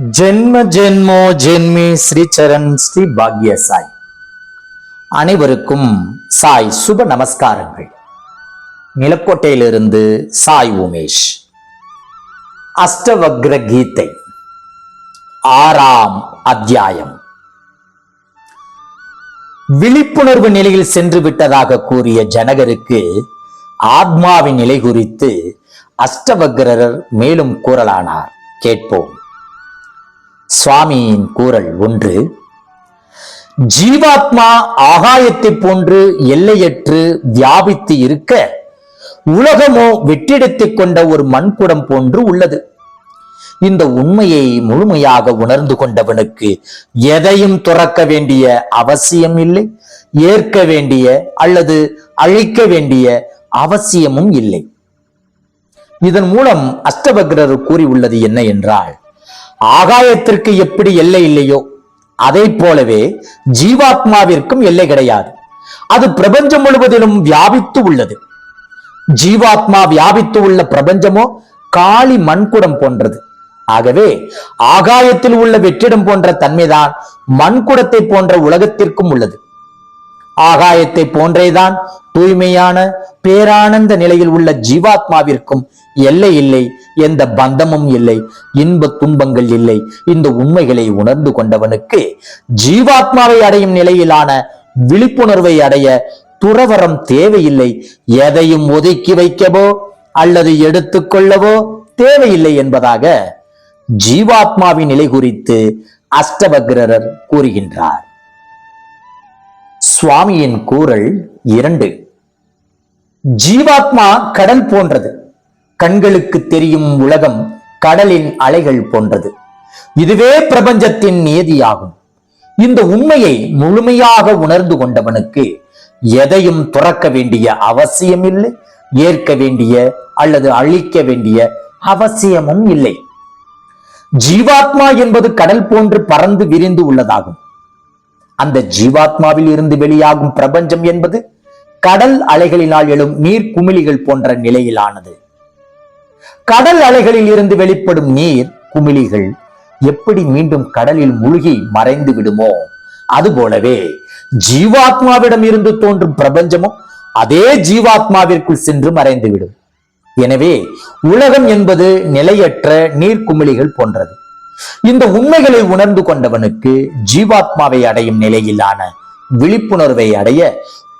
ஜென்ம ஜென்மோ ஜென்மி ஸ்ரீ சரண் ஸ்ரீ பாக்ய சாய் அனைவருக்கும் சாய் சுப நமஸ்காரங்கள். நிலக்கோட்டையிலிருந்து சாய் உமேஷ். அஷ்டவக்ர கீதை. ஆறாம் அத்தியாயம். விழிப்புணர்வு நிலையில் சென்று விட்டதாக கூறிய ஜனகருக்கு ஆத்மாவின் நிலை குறித்து அஷ்டவக்ரர் மேலும் கூறலானார். கேட்போம். சுவாமியின் கூறல் ஒன்று ஜீவாத்மா ஆகாயத்தை போன்று எல்லையற்று வியாபித்து இருக்க உலகமோ வெற்றிடத்தைக் கொண்ட ஒரு மண்குடம் போன்று உள்ளது. இந்த உண்மையை முழுமையாக உணர்ந்து கொண்டவனுக்கு எதையும் துறக்க வேண்டிய அவசியம் இல்லை ஏற்க வேண்டிய அல்லது அழிக்க வேண்டிய அவசியமும் இல்லை. இதன் மூலம் அஷ்டபக்ரர் கூறியுள்ளது என்ன என்றால் ஆகாயத்திற்கு எப்படி எல்லை இல்லையோ அதை போலவே ஜீவாத்மாவிற்கும் எல்லை கிடையாது. அது பிரபஞ்சம் முழுவதிலும் வியாபித்து உள்ளது. ஜீவாத்மா வியாபித்து உள்ள பிரபஞ்சமோ காளி மண்குடம் போன்றது. ஆகவே ஆகாயத்தில் உள்ள வெற்றிடம் போன்ற தன்மைதான் மண்குடத்தை போன்ற உலகத்திற்கும் உள்ளது. ஆகாயத்தை போன்றேதான் தூய்மையான பேரானந்த நிலையில் உள்ள ஜீவாத்மாவிற்கும் எல்லை இல்லை எந்த பந்தமும் இல்லை இன்ப துன்பங்கள் இல்லை. இந்த உண்மைகளை உணர்ந்து கொண்டவனுக்கு ஜீவாத்மாவை அடையும் நிலையிலான விழிப்புணர்வை அடைய துறவரம் தேவையில்லை. எதையும் ஒதுக்கி வைக்கவோ அல்லது எடுத்துக்கொள்ளவோ தேவையில்லை என்பதாக ஜீவாத்மாவின் நிலை குறித்து அஷ்டபக்ரர் கூறுகின்றார். சுவாமியின் கூறல் இரண்டு. ஜீவாத்மா கடல் போன்றது. கண்களுக்கு தெரியும் உலகம் கடலின் அலைகள் போன்றது. இதுவே பிரபஞ்சத்தின் நியதியாகும். இந்த உண்மையை முழுமையாக உணர்ந்து கொண்டவனுக்கு எதையும் துறக்க வேண்டிய அவசியம் இல்லை ஏற்க வேண்டிய அல்லது அழிக்க வேண்டிய அவசியமும் இல்லை. ஜீவாத்மா என்பது கடல் போன்று பறந்து விரிந்து உள்ளதாகும். அந்த ஜீவாத்மாவில் இருந்து வெளியாகும் பிரபஞ்சம் என்பது கடல் அலைகளினால் எழும் நீர் குமிழிகள் போன்ற நிலையிலானது. கடல் அலைகளில் இருந்து வெளிப்படும் நீர் குமிழிகள் எப்படி மீண்டும் கடலில் மூழ்கி மறைந்து விடுமோ? அதுபோலவே ஜீவாத்மாவிடம் இருந்து தோன்றும் பிரபஞ்சமும் அதே ஜீவாத்மாவிற்குள் சென்று மறைந்துவிடும் எனவே உலகம் என்பது நிலையற்ற நீர்க்குமிழிகள் போன்றது. இந்த உண்மைகளை உணர்ந்து கொண்டவனுக்கு ஜீவாத்மாவை அடையும் நிலையிலான விழிப்புணர்வை அடைய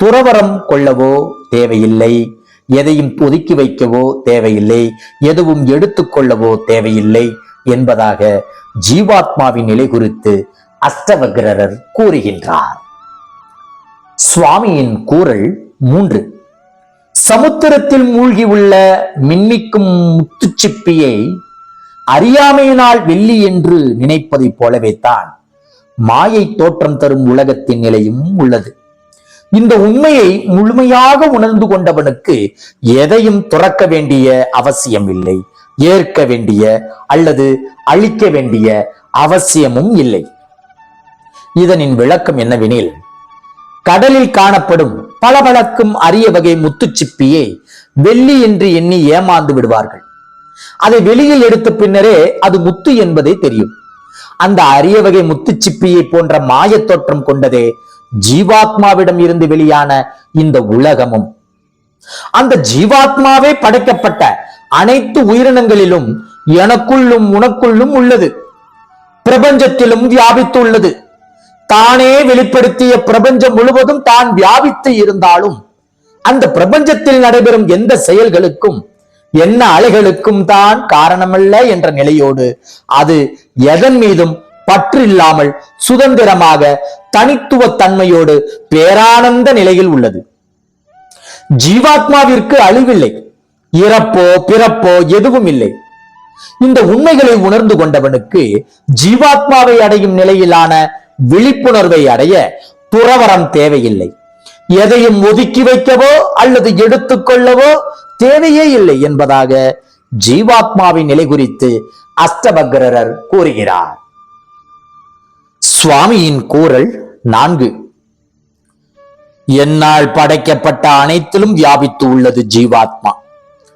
துறவரம் கொள்ளவோ தேவையில்லை. எதையும் ஒதுக்கி வைக்கவோ தேவையில்லை. எதுவும் எடுத்துக்கொள்ளவோ தேவையில்லை என்பதாக ஜீவாத்மாவின் நிலை குறித்து அஷ்டவகிரரர் கூறுகின்றார். சுவாமியின் கூறல் மூன்று. சமுத்திரத்தில் மூழ்கி உள்ள மின்னிக்கும் முத்துச்சிப்பியை அறியாமையினால் வெள்ளி என்று நினைப்பதைப் போலவே தான் மாயை தோற்றம் தரும் உலகத்தின் நிலையும் உள்ளது. இந்த உண்மையை முழுமையாக உணர்ந்து கொண்டவனுக்கு எதையும் துறக்க வேண்டிய அவசியம் இல்லை. ஏற்க வேண்டிய அல்லது அழிக்க வேண்டிய அவசியமும் இல்லை. இதனின் விளக்கம் என்னவெனில் கடலில் காணப்படும் பளபளக்கும் அரிய வகை முத்துச்சிப்பியை வெள்ளி என்று எண்ணி ஏமாந்து விடுவார்கள். அதை வெளியில் எடுத்த பின்னரே அது முத்து என்பதே தெரியும். அந்த அரிய வகை முத்துச்சிப்பியை போன்ற மாயத் தோற்றம் கொண்டதே ஜீவாத்மாவிடம் இருந்து வெளியான இந்த உலகமும். அந்த ஜீவாத்மாவே படைக்கப்பட்ட அனைத்து உயிரினங்களிலும் எனக்குள்ளும் உனக்குள்ளும் உள்ளது. பிரபஞ்சத்திலும் வியாபித்துள்ளது. தானே வெளிப்படுத்திய பிரபஞ்சம் முழுவதும் தான் வியாபித்து இருந்தாலும் அந்த பிரபஞ்சத்தில் நடைபெறும் எந்த செயல்களுக்கும் என்ன அலைகளுக்கும் தான் காரணமல்ல என்ற நிலையோடு அது எதன் மீதும் பற்றில்லாமல் சுதந்திரமாக தனித்துவ தன்மையோடு பேரானந்த நிலையில் உள்ளது. ஜீவாத்மாவிற்கு அழிவில்லை. இறப்போ பிறப்போ எதுவும் இல்லை. இந்த உண்மைகளை உணர்ந்து கொண்டவனுக்கு ஜீவாத்மாவை அடையும் நிலையிலான விழிப்புணர்வை அடைய துறவரம் தேவையில்லை. எதையும் ஒதுக்கி வைக்கவோ அல்லது எடுத்துக்கொள்ளவோ தேவையே இல்லை என்பதாக ஜீவாத்மாவின் நிலை குறித்து அஷ்டபக்ரர் கூறுகிறார். சுவாமியின் கூறல் நான்கு. என்னால் படைக்கப்பட்ட அனைத்திலும் வியாபித்து உள்ளது ஜீவாத்மா.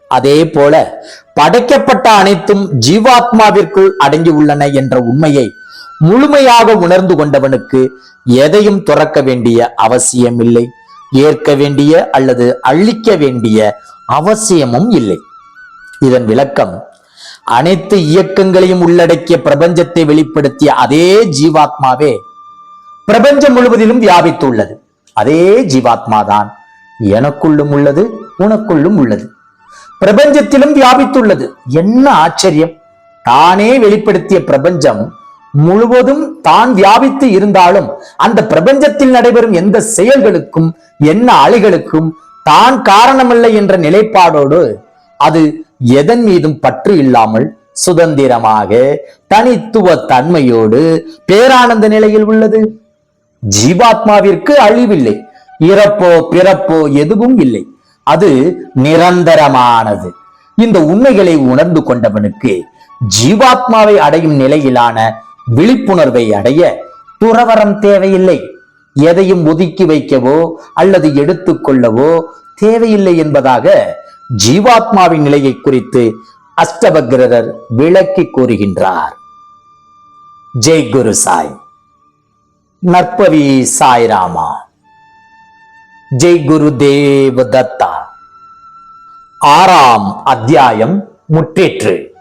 அதே போல படைக்கப்பட்ட அனைத்தும் ஜீவாத்மாவிற்குள் அடங்கியுள்ளன என்ற உண்மையை முழுமையாக உணர்ந்து கொண்டவனுக்கு எதையும் துறக்க வேண்டிய அவசியமில்லை. ஏற்க வேண்டிய அல்லது அழிக்க வேண்டிய அவசியமும் இல்லை. இதன் விளக்கம் அனைத்து இயக்கங்களையும் உள்ளடக்கிய பிரபஞ்சத்தை வெளிப்படுத்திய அதே ஜீவாத்மாவே பிரபஞ்சம் முழுவதிலும் வியாபித்துள்ளது. அதே ஜீவாத்மாதான் எனக்குள்ளும் உள்ளது உனக்குள்ளும் உள்ளது. பிரபஞ்சத்திலும் வியாபித்துள்ளது. என்ன ஆச்சரியம்! தானே வெளிப்படுத்திய பிரபஞ்சம் முழுவதும் தான் வியாபித்து இருந்தாலும் அந்த பிரபஞ்சத்தில் நடைபெறும் எந்த செயல்களுக்கும் என்ன அலைகளுக்கும் தான் காரணமல்ல என்ற நிலைப்பாடோடு அது எதன் மீதும் பற்று இல்லாமல் சுதந்திரமாக தனித்துவ தன்மையோடு பேரானந்த நிலையில் உள்ளது. ஜீவாத்மாவிற்கு அழிவில்லை. இறப்போ பிறப்போ எதுவும் இல்லை. அது நிரந்தரமானது. இந்த உண்மைகளை உணர்ந்து கொண்டவனுக்கு ஜீவாத்மாவை அடையும் நிலையிலான விழிப்புணர்வை அடைய துறவரம் தேவையில்லை. எதையும் ஒதுக்கி வைக்கவோ அல்லது எடுத்துக்கொள்ளவோ தேவையில்லை என்பதாக ஜீவாத்மாவின் நிலையை குறித்து அஷ்டபகிரதர் விளக்கி கூறுகின்றார். ஜெய் குரு சாய். நற்பவி சாய்ராமா ஜெய் குரு தேவ தத்தா ஆறாம் அத்தியாயம் முற்றேற்று.